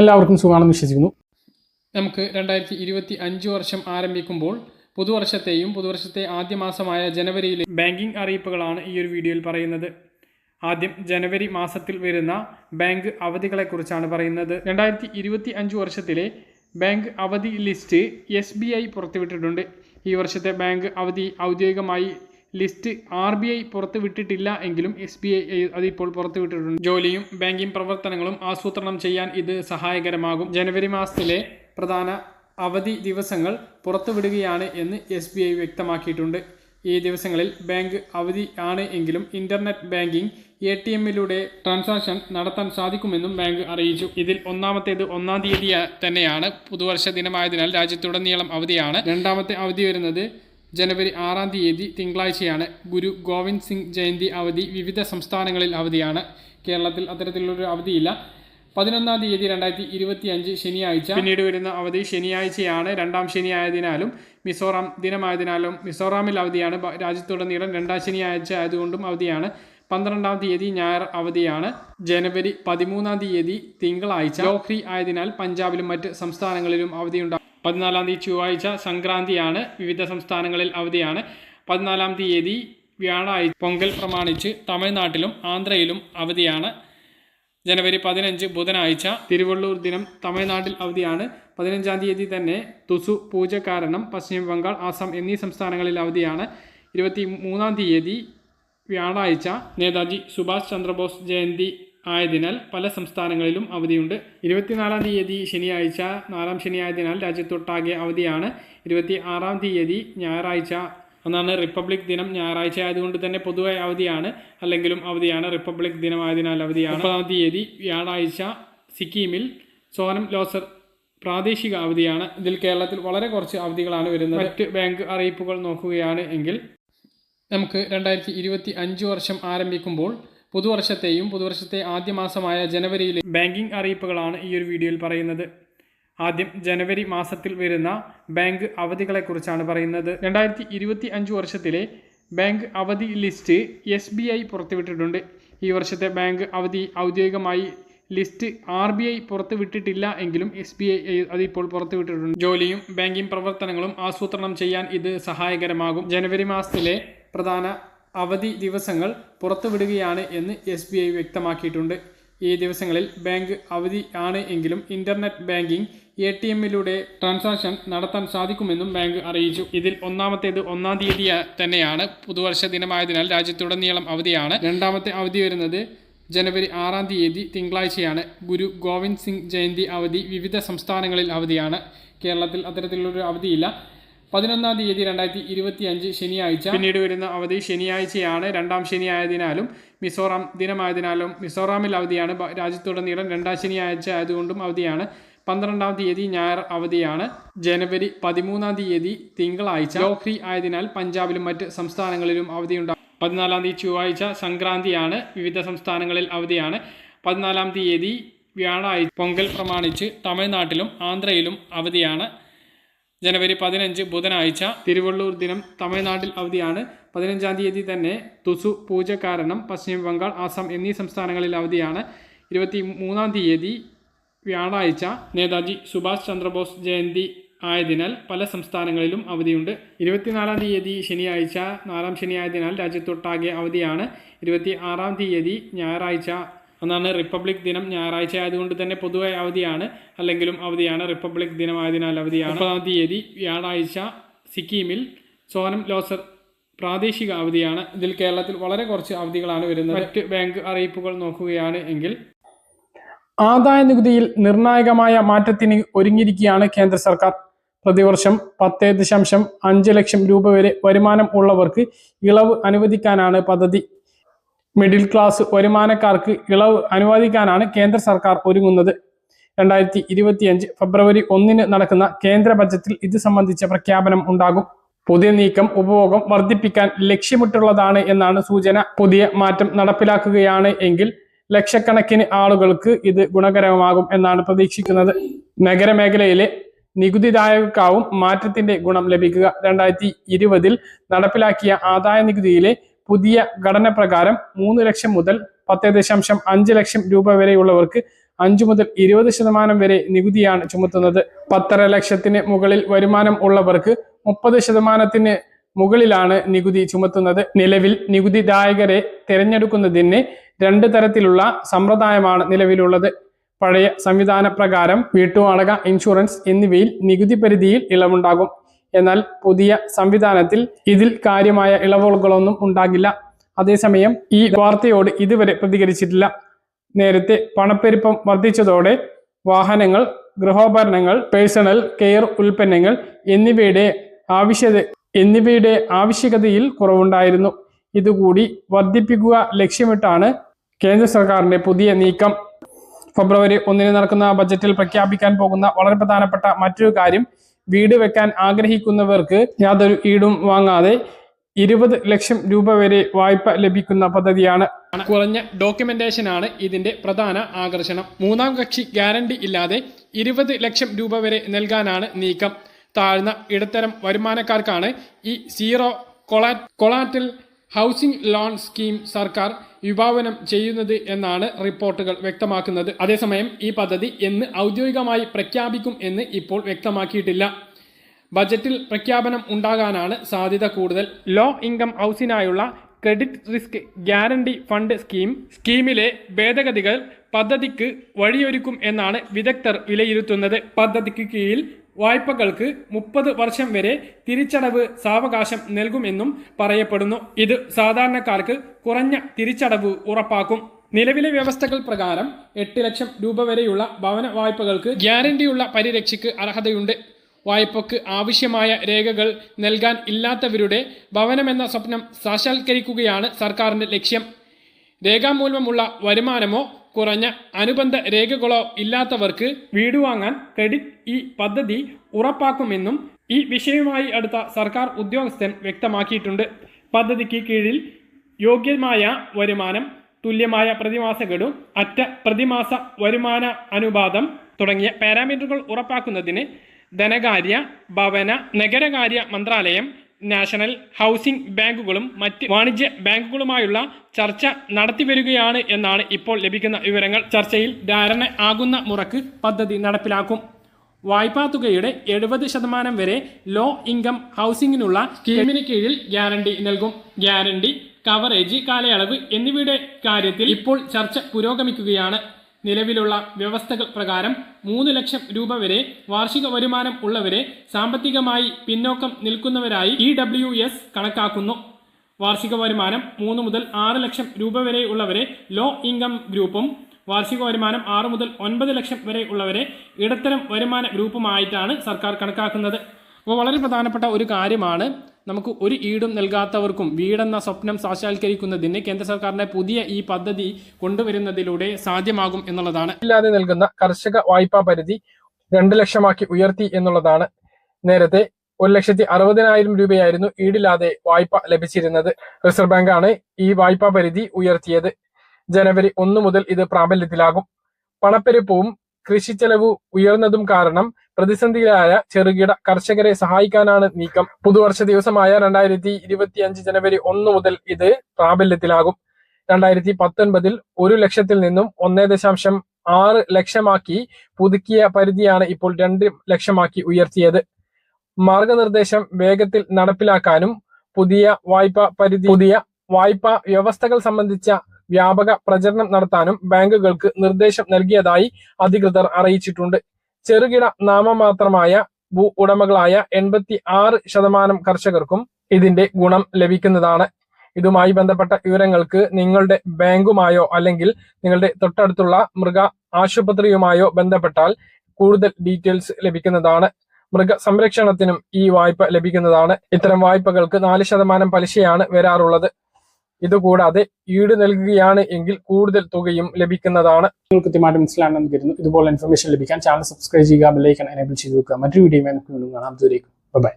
എല്ലാവർക്കും സുഖമാണെന്ന് വിശ്വസിക്കുന്നു. നമുക്ക് രണ്ടായിരത്തി ഇരുപത്തി അഞ്ച് വർഷം ആരംഭിക്കുമ്പോൾ പുതുവർഷത്തെയും പുതുവർഷത്തെ ആദ്യ മാസമായ ജനുവരിയിലെ ബാങ്കിംഗ് അറിയിപ്പുകളാണ് ഈ ഒരു വീഡിയോയിൽ പറയുന്നത്. ആദ്യം ജനുവരി മാസത്തിൽ വരുന്ന ബാങ്ക് അവധികളെക്കുറിച്ചാണ് പറയുന്നത്. രണ്ടായിരത്തി ഇരുപത്തി അഞ്ച് വർഷത്തിലെ ബാങ്ക് അവധി ലിസ്റ്റ് എസ് ബി ഐ പുറത്തുവിട്ടിട്ടുണ്ട്. ഈ വർഷത്തെ ബാങ്ക് അവധി ഔദ്യോഗികമായി ലിസ്റ്റ് ആർ ബി ഐ പുറത്തുവിട്ടിട്ടില്ല എങ്കിലും എസ് ബി ഐ അതിപ്പോൾ പുറത്തുവിട്ടിട്ടുണ്ട്. ജോലിയും ബാങ്കിംഗ് പ്രവർത്തനങ്ങളും ആസൂത്രണം ചെയ്യാൻ ഇത് സഹായകരമാകും. ജനുവരി മാസത്തിലെ പ്രധാന അവധി ദിവസങ്ങൾ പുറത്തുവിടുകയാണ് എന്ന് എസ് ബി ഐ വ്യക്തമാക്കിയിട്ടുണ്ട്. ഈ ദിവസങ്ങളിൽ ബാങ്ക് അവധി ആണ് എങ്കിലും ഇന്റർനെറ്റ് ബാങ്കിംഗ് എ ടി എമ്മിലൂടെ ട്രാൻസാക്ഷൻ നടത്താൻ സാധിക്കുമെന്നും ബാങ്ക് അറിയിച്ചു. ഇതിൽ ഒന്നാമത്തേത് ഒന്നാം തീയതി തന്നെയാണ്. പുതുവർഷ ദിനമായതിനാൽ രാജ്യത്തുടനീളം അവധിയാണ്. രണ്ടാമത്തെ അവധി വരുന്നത് ജനുവരി ആറാം തീയതി തിങ്കളാഴ്ചയാണ് ഗുരു ഗോവിന്ദ് സിംഗ് ജയന്തി അവധി. വിവിധ സംസ്ഥാനങ്ങളിൽ അവധിയാണ്. കേരളത്തിൽ അത്തരത്തിലുള്ളൊരു അവധിയില്ല. പതിനൊന്നാം തീയതി രണ്ടായിരത്തി ഇരുപത്തി അഞ്ച് ശനിയാഴ്ച. പിന്നീട് വരുന്ന അവധി ശനിയാഴ്ചയാണ്. രണ്ടാം ശനിയായതിനാലും മിസോറാം ദിനമായതിനാലും മിസോറാമിൽ അവധിയാണ്. രാജ്യത്തുടനീളം രണ്ടാം ശനിയാഴ്ച ആയതുകൊണ്ടും അവധിയാണ്. പന്ത്രണ്ടാം തീയതി ഞായർ അവധിയാണ്. ജനുവരി പതിമൂന്നാം തീയതി തിങ്കളാഴ്ച. ലോഹ്രി ആയതിനാൽ പഞ്ചാബിലും മറ്റ് സംസ്ഥാനങ്ങളിലും അവധിയുണ്ടാകും. പതിനാലാം തീയതി ചൊവ്വാഴ്ച സംക്രാന്തിയാണ്. വിവിധ സംസ്ഥാനങ്ങളിൽ അവധിയാണ്. പതിനാലാം തീയതി വ്യാഴാഴ്ച പൊങ്കൽ പ്രമാണിച്ച് തമിഴ്നാട്ടിലും ആന്ധ്രയിലും അവധിയാണ്. ജനുവരി പതിനഞ്ച് ബുധനാഴ്ച തിരുവള്ളൂർ ദിനം തമിഴ്നാട്ടിൽ അവധിയാണ്. പതിനഞ്ചാം തീയതി തന്നെ തുസു പൂജ കാരണം പശ്ചിമ ബംഗാൾ ആസാം എന്നീ സംസ്ഥാനങ്ങളിൽ അവധിയാണ്. ഇരുപത്തി മൂന്നാം തീയതി വ്യാഴാഴ്ച നേതാജി സുഭാഷ് ചന്ദ്രബോസ് ജയന്തി ആയതിനാൽ പല സംസ്ഥാനങ്ങളിലും അവധിയുണ്ട്. ഇരുപത്തിനാലാം തീയതി ശനിയാഴ്ച നാലാം ശനിയായതിനാൽ രാജ്യത്തൊട്ടാകെ അവധിയാണ്. ഇരുപത്തി ആറാം തീയതി ഞായറാഴ്ച ഒന്നാണ് റിപ്പബ്ലിക് ദിനം. ഞായറാഴ്ച ആയതുകൊണ്ട് തന്നെ പൊതുവായ അവധിയാണ്. അല്ലെങ്കിലും അവധിയാണ് റിപ്പബ്ലിക് ദിനമായതിനാൽ അവധിയാണ്. മുപ്പതാം തീയതി വ്യാഴാഴ്ച സിക്കിമിൽ സോനം ലോസർ പ്രാദേശിക അവധിയാണ്. ഇതിൽ കേരളത്തിൽ വളരെ കുറച്ച് അവധികളാണ് വരുന്നത്. മറ്റ് ബാങ്ക് അറിയിപ്പുകൾ നോക്കുകയാണ് എങ്കിൽ നമുക്ക് രണ്ടായിരത്തി വർഷം ആരംഭിക്കുമ്പോൾ പുതുവർഷത്തെയും പുതുവർഷത്തെ ആദ്യ മാസമായ ജനുവരിയിലെ ബാങ്കിംഗ് അറിയിപ്പുകളാണ് ഈ ഒരു വീഡിയോയിൽ പറയുന്നത്. ആദ്യം ജനുവരി മാസത്തിൽ വരുന്ന ബാങ്ക് അവധികളെക്കുറിച്ചാണ് പറയുന്നത്. രണ്ടായിരത്തി ഇരുപത്തി അഞ്ച് വർഷത്തിലെ ബാങ്ക് അവധി ലിസ്റ്റ് എസ് ബി ഐ പുറത്തുവിട്ടിട്ടുണ്ട്. ഈ വർഷത്തെ ബാങ്ക് അവധി ഔദ്യോഗികമായി ലിസ്റ്റ് ആർ ബി ഐ പുറത്തുവിട്ടിട്ടില്ല എങ്കിലും എസ് ബി ഐ അതിപ്പോൾ പുറത്തുവിട്ടിട്ടുണ്ട്. ജോലിയും ബാങ്കിംഗ് പ്രവർത്തനങ്ങളും ആസൂത്രണം ചെയ്യാൻ ഇത് സഹായകരമാകും. ജനുവരി മാസത്തിലെ പ്രധാന അവധി ദിവസങ്ങൾ പുറത്തുവിടുകയാണ് എന്ന് എസ് ബി ഐ വ്യക്തമാക്കിയിട്ടുണ്ട്. ഈ ദിവസങ്ങളിൽ ബാങ്ക് അവധി ആണ് എങ്കിലും ഇന്റർനെറ്റ് ബാങ്കിംഗ് എ ടി എമ്മിലൂടെ ട്രാൻസാക്ഷൻ നടത്താൻ സാധിക്കുമെന്നും ബാങ്ക് അറിയിച്ചു. ഇതിൽ ഒന്നാമത്തേത് ഒന്നാം തീയതി തന്നെയാണ്. പുതുവർഷ ദിനമായതിനാൽ രാജ്യത്തുടനീളം അവധിയാണ്. രണ്ടാമത്തെ അവധി വരുന്നത് ജനുവരി ആറാം തീയതി തിങ്കളാഴ്ചയാണ്. ഗുരു ഗോവിന്ദ് സിംഗ് ജയന്തി അവധി വിവിധ സംസ്ഥാനങ്ങളിൽ അവധിയാണ്. കേരളത്തിൽ അത്തരത്തിലുള്ളൊരു അവധിയില്ല. പതിനൊന്നാം തീയതി രണ്ടായിരത്തി ഇരുപത്തി അഞ്ച് ശനിയാഴ്ച. പിന്നീട് വരുന്ന അവധി ശനിയാഴ്ചയാണ്. രണ്ടാം ശനിയായതിനാലും മിസോറാം ദിനമായതിനാലും മിസോറാമിൽ അവധിയാണ്. രാജ്യത്തുടനീളം രണ്ടാം ശനിയാഴ്ച ആയതുകൊണ്ടും അവധിയാണ്. പന്ത്രണ്ടാം തീയതി ഞായർ അവധിയാണ്. ജനുവരി പതിമൂന്നാം തീയതി തിങ്കളാഴ്ച ലോഹ്രി ആയതിനാൽ പഞ്ചാബിലും മറ്റ് സംസ്ഥാനങ്ങളിലും അവധിയുണ്ടാകും പതിനാലാം തീയതി ചൊവ്വാഴ്ച സംക്രാന്തിയാണ്. വിവിധ സംസ്ഥാനങ്ങളിൽ അവധിയാണ്. പതിനാലാം തീയതി വ്യാഴാഴ്ച പൊങ്കൽ പ്രമാണിച്ച് തമിഴ്നാട്ടിലും ആന്ധ്രയിലും അവധിയാണ്. ജനുവരി പതിനഞ്ച് ബുധനാഴ്ച തിരുവള്ളൂർ ദിനം തമിഴ്നാട്ടിൽ അവധിയാണ്. പതിനഞ്ചാം തീയതി തന്നെ തുസു പൂജ കാരണം പശ്ചിമ ബംഗാൾ ആസാം എന്നീ സംസ്ഥാനങ്ങളിൽ അവധിയാണ്. ഇരുപത്തി മൂന്നാം തീയതി വ്യാഴാഴ്ച നേതാജി സുഭാഷ് ചന്ദ്രബോസ് ജയന്തി ആയതിനാൽ പല സംസ്ഥാനങ്ങളിലും അവധിയുണ്ട്. ഇരുപത്തിനാലാം തീയതി ശനിയാഴ്ച നാലാം ശനിയായതിനാൽ രാജ്യത്തൊട്ടാകെ അവധിയാണ്. ഇരുപത്തി ആറാം തീയതി ഞായറാഴ്ച ഒന്നാണ് റിപ്പബ്ലിക് ദിനം ഞായറാഴ്ച ആയതുകൊണ്ട് തന്നെ പൊതുവായ അവധിയാണ്. അല്ലെങ്കിലും അവധിയാണ് റിപ്പബ്ലിക് ദിനമായതിനാൽ അവധിയാണ്. മുപ്പതാം തീയതി വ്യാഴാഴ്ച സിക്കിമിൽ സോനം ലോസർ പ്രാദേശിക അവധിയാണ്. ഇതിൽ കേരളത്തിൽ വളരെ കുറച്ച് അവധികളാണ് വരുന്നത്. മറ്റ് ബാങ്ക് അറിയിപ്പുകൾ നോക്കുകയാണ് എങ്കിൽ. ആദായ നികുതിയിൽ നിർണായകമായ മാറ്റത്തിന് ഒരുങ്ങിയിരിക്കുകയാണ് കേന്ദ്ര സർക്കാർ. പ്രതിവർഷം പത്ത് ദശാംശം അഞ്ച് ലക്ഷം രൂപ വരെ വരുമാനം ഉള്ളവർക്ക് ഇളവ് അനുവദിക്കാനാണ് പദ്ധതി. മിഡിൽ ക്ലാസ് വരുമാനക്കാർക്ക് ഇളവ് അനുവദിക്കാനാണ് കേന്ദ്ര സർക്കാർ ഒരുങ്ങുന്നത്. രണ്ടായിരത്തി ഇരുപത്തിയഞ്ച് ഫെബ്രുവരി ഒന്നിന് നടക്കുന്ന കേന്ദ്ര ബജറ്റിൽ ഇത് സംബന്ധിച്ച പ്രഖ്യാപനം ഉണ്ടാകും. പുതിയ നീക്കം ഉപഭോഗം വർദ്ധിപ്പിക്കാൻ ലക്ഷ്യമിട്ടുള്ളതാണ് എന്നാണ് സൂചന. പുതിയ മാറ്റം നടപ്പിലാക്കുകയാണ് എങ്കിൽ ലക്ഷക്കണക്കിന് ആളുകൾക്ക് ഇത് ഗുണകരമാകും എന്നാണ് പ്രതീക്ഷിക്കുന്നത്. നഗരമേഖലയിലെ നികുതിദായകർക്കാവും മാറ്റത്തിന്റെ ഗുണം ലഭിക്കുക. രണ്ടായിരത്തി ഇരുപതിൽ നടപ്പിലാക്കിയ ആദായ നികുതിയിലെ പുതിയ ഘടന പ്രകാരം മൂന്ന് ലക്ഷം മുതൽ പത്ത് ദശാംശം അഞ്ച് ലക്ഷം രൂപ വരെയുള്ളവർക്ക് അഞ്ചു മുതൽ ഇരുപത് ശതമാനം വരെ നികുതിയാണ് ചുമത്തുന്നത്. പത്തര ലക്ഷത്തിന് മുകളിൽ വരുമാനം ഉള്ളവർക്ക് മുപ്പത് ശതമാനത്തിന് മുകളിലാണ് നികുതി ചുമത്തുന്നത്. നിലവിൽ നികുതിദായകരെ തിരഞ്ഞെടുക്കുന്നതിന് രണ്ട് തരത്തിലുള്ള സമ്പ്രദായമാണ് നിലവിലുള്ളത്. പഴയ സംവിധാന പ്രകാരം വീട്ടുവാടക ഇൻഷുറൻസ് എന്നിവയിൽ നികുതി പരിധിയിൽ ഇളവുണ്ടാകും. എന്നാൽ പുതിയ സംവിധാനത്തിൽ ഇതിൽ കാര്യമായ ഇളവുകളൊന്നും ഉണ്ടാകില്ല. അതേസമയം ഈ വാർത്തയോട് ഇതുവരെ പ്രതികരിച്ചിട്ടില്ല. നേരത്തെ പണപ്പെരുപ്പം വർദ്ധിച്ചതോടെ വാഹനങ്ങൾ ഗൃഹോപകരണങ്ങൾ പേഴ്സണൽ കെയർ ഉൽപ്പന്നങ്ങൾ എന്നിവയുടെ ആവശ്യത എന്നിവയുടെ ആവശ്യകതയിൽ കുറവുണ്ടായിരുന്നു. ഇതുകൂടി വർദ്ധിപ്പിക്കുക ലക്ഷ്യമിട്ടാണ് കേന്ദ്ര സർക്കാരിന്റെ പുതിയ നീക്കം. ഫെബ്രുവരി ഒന്നിന് നടക്കുന്ന ബജറ്റിൽ പ്രഖ്യാപിക്കാൻ പോകുന്ന വളരെ പ്രധാനപ്പെട്ട മറ്റൊരു കാര്യം വീട് വെക്കാൻ ആഗ്രഹിക്കുന്നവർക്ക് യാതൊരു ഈടും വാങ്ങാതെ ഇരുപത് ലക്ഷം രൂപ വരെ വായ്പ ലഭിക്കുന്ന പദ്ധതിയാണ്. കുറഞ്ഞ ഡോക്യുമെന്റേഷൻ ആണ് ഇതിന്റെ പ്രധാന ആകർഷണം. മൂന്നാം കക്ഷി ഗ്യാരണ്ടി ഇല്ലാതെ ഇരുപത് ലക്ഷം രൂപ വരെ നൽകാനാണ് നീക്കം. താഴ്ന്ന ഇടത്തരം വരുമാനക്കാർക്കാണ് ഈ സീറോ കൊളാ കൊളാറ്റൽ ഹൗസിംഗ് ലോൺ സ്കീം സർക്കാർ വിഭാവനം ചെയ്യുന്നത് എന്നാണ് റിപ്പോർട്ടുകൾ വ്യക്തമാക്കുന്നത്. അതേസമയം ഈ പദ്ധതി എന്ന് ഔദ്യോഗികമായി പ്രഖ്യാപിക്കും എന്ന് ഇപ്പോൾ വ്യക്തമാക്കിയിട്ടില്ല. ബജറ്റിൽ പ്രഖ്യാപനം ഉണ്ടാകാനാണ് സാധ്യത കൂടുതൽ. Low income ഹൗസിനായുള്ള credit risk guarantee fund scheme സ്കീമിലെ ഭേദഗതികൾ പദ്ധതിക്ക് വഴിയൊരുക്കും എന്നാണ് വിദഗ്ധർ വിലയിരുത്തുന്നത്. പദ്ധതിക്ക് കീഴിൽ വായ്പകൾക്ക് മുപ്പത് വർഷം വരെ തിരിച്ചടവ് സാവകാശം നൽകുമെന്നും പറയപ്പെടുന്നു. ഇത് സാധാരണക്കാർക്ക് കുറഞ്ഞ തിരിച്ചടവ് ഉറപ്പാക്കും. നിലവിലെ വ്യവസ്ഥകൾ പ്രകാരം എട്ട് ലക്ഷം രൂപ വരെയുള്ള ഭവന വായ്പകൾക്ക് ഗ്യാരണ്ടിയുള്ള പരിരക്ഷയ്ക്ക് അർഹതയുണ്ട്. വായ്പക്ക് ആവശ്യമായ രേഖകൾ നൽകാൻ ഇല്ലാത്തവരുടെ ഭവനമെന്ന സ്വപ്നം സാക്ഷാത്കരിക്കുകയാണ് സർക്കാരിന്റെ ലക്ഷ്യം. രേഖാമൂലമുള്ള വരുമാനമോ കുറഞ്ഞ അനുബന്ധ രേഖകളോ ഇല്ലാത്തവർക്ക് വീട് വാങ്ങാൻ ക്രെഡിറ്റ് ഈ പദ്ധതി ഉറപ്പാക്കുമെന്നും ഈ വിഷയവുമായി അടുത്ത സർക്കാർ ഉദ്യോഗസ്ഥൻ വ്യക്തമാക്കിയിട്ടുണ്ട്. പദ്ധതിക്ക് കീഴിൽ യോഗ്യമായ വരുമാനം തുല്യമായ പ്രതിമാസ ഗഡു അറ്റ പ്രതിമാസ വരുമാന അനുപാതം തുടങ്ങിയ പാരാമീറ്ററുകൾ ഉറപ്പാക്കുന്നതിന് ധനകാര്യ ഭവന നഗരകാര്യ മന്ത്രാലയം നാഷണൽ ഹൗസിംഗ് ബാങ്കുകളും മറ്റ് വാണിജ്യ ബാങ്കുകളുമായുള്ള ചർച്ച നടത്തിവരികയാണ് എന്നാണ് ഇപ്പോൾ ലഭിക്കുന്ന വിവരങ്ങൾ. ചർച്ചയിൽ ധാരണ ആകുന്ന മുറക്ക് പദ്ധതി നടപ്പിലാക്കും. വായ്പാ തുകയുടെ എഴുപത് ശതമാനം വരെ ലോ ഇൻകം ഹൗസിംഗിനുള്ള സ്കീമിന് കീഴിൽ ഗ്യാരണ്ടി നൽകും. ഗ്യാരണ്ടി കവറേജ് കാലയളവ് എന്നിവയുടെ കാര്യത്തിൽ ഇപ്പോൾ ചർച്ച പുരോഗമിക്കുകയാണ്. നിലവിലുള്ള വ്യവസ്ഥകൾ പ്രകാരം മൂന്ന് ലക്ഷം രൂപ വരെ വാർഷിക വരുമാനം ഉള്ളവരെ സാമ്പത്തികമായി പിന്നോക്കം നിൽക്കുന്നവരായി ഇ ഡബ്ല്യു എസ് കണക്കാക്കുന്നു. വാർഷിക വരുമാനം മൂന്ന് മുതൽ ആറ് ലക്ഷം രൂപ വരെ ഉള്ളവരെ ലോ ഇൻകം ഗ്രൂപ്പും വാർഷിക വരുമാനം ആറ് മുതൽ ഒൻപത് ലക്ഷം വരെ ഉള്ളവരെ ഇടത്തരം വരുമാന ഗ്രൂപ്പുമായിട്ടാണ് സർക്കാർ കണക്കാക്കുന്നത്. അപ്പോൾ വളരെ പ്രധാനപ്പെട്ട ഒരു കാര്യമാണ് നമുക്ക് ഒരു ഈടും നൽകാത്തവർക്കും വീടെന്ന സ്വപ്നം സാക്ഷാത്കരിക്കുന്നതിന് കേന്ദ്ര സർക്കാരിന്റെ പുതിയ ഈ പദ്ധതി കൊണ്ടുവരുന്നതിലൂടെ സാധ്യമാകും എന്നുള്ളതാണ്. ഇല്ലാതെ നൽകുന്ന കർഷക വായ്പാ പരിധി രണ്ട് ലക്ഷമാക്കി ഉയർത്തി എന്നുള്ളതാണ് നേരത്തെ ഒരു ലക്ഷത്തി അറുപതിനായിരം രൂപയായിരുന്നു ഈടില്ലാതെ വായ്പ ലഭിച്ചിരുന്നത്. റിസർവ് ബാങ്കാണ് ഈ വായ്പാ പരിധി ഉയർത്തിയത്. ജനുവരി ഒന്ന് മുതൽ ഇത് പ്രാബല്യത്തിലാകും. പണപ്പെരുപ്പവും കൃഷിച്ചെലവ് ഉയർന്നതും കാരണം പ്രതിസന്ധിയിലായ ചെറുകിട കർഷകരെ സഹായിക്കാനാണ് നീക്കം. പുതുവർഷ ദിവസമായ രണ്ടായിരത്തി ഇരുപത്തി അഞ്ച് ജനുവരി ഒന്ന് മുതൽ ഇത് പ്രാബല്യത്തിലാകും. രണ്ടായിരത്തി പത്തൊൻപതിൽ ഒരു ലക്ഷത്തിൽ നിന്നും ഒന്നേ ദശാംശം ആറ് ലക്ഷമാക്കി പുതുക്കിയ പരിധിയാണ് ഇപ്പോൾ രണ്ട് ലക്ഷമാക്കി ഉയർത്തിയത്. മാർഗനിർദ്ദേശം വേഗത്തിൽ നടപ്പിലാക്കാനും പുതിയ വായ്പ പരിധി പുതിയ വായ്പാ വ്യവസ്ഥകൾ സംബന്ധിച്ച വ്യാപക പ്രചരണം നടത്താനും ബാങ്കുകൾക്ക് നിർദ്ദേശം നൽകിയതായി അധികൃതർ അറിയിച്ചിട്ടുണ്ട്. ചെറുകിട നാമമാത്രമായ ഭൂ ഉടമകളായ എൺപത്തി ആറ് ശതമാനം കർഷകർക്കും ഇതിന്റെ ഗുണം ലഭിക്കുന്നതാണ്. ഇതുമായി ബന്ധപ്പെട്ട വിവരങ്ങൾക്ക് നിങ്ങളുടെ ബാങ്കുമായോ അല്ലെങ്കിൽ നിങ്ങളുടെ തൊട്ടടുത്തുള്ള മൃഗ ആശുപത്രിയുമായോ ബന്ധപ്പെട്ടാൽ കൂടുതൽ ഡീറ്റെയിൽസ് ലഭിക്കുന്നതാണ്. മൃഗ സംരക്ഷണത്തിനും ഈ വായ്പ ലഭിക്കുന്നതാണ്. ഇത്തരം വായ്പകൾക്ക് നാല് ശതമാനം പലിശയാണ് വരാറുള്ളത്. ഇതുകൂടാതെ ഈട് നൽകുകയാണ് എങ്കിൽ കൂടുതൽ തുകയും ലഭിക്കുന്നതാണ്. കൃത്യമായിട്ട് മനസ്സിലാണെന്ന് കരുതുന്നു. ഇതുപോലെ ഇൻഫർമേഷൻ ലഭിക്കാൻ ചാനൽ സബ്സ്ക്രൈബ് ചെയ്യുക ബെല്ലൈക്കൺ എനേബിൾ ചെയ്ത് വെക്കുക. മറ്റൊരു വീഡിയോ കാണാം. ദൂരേക്കും ബൈ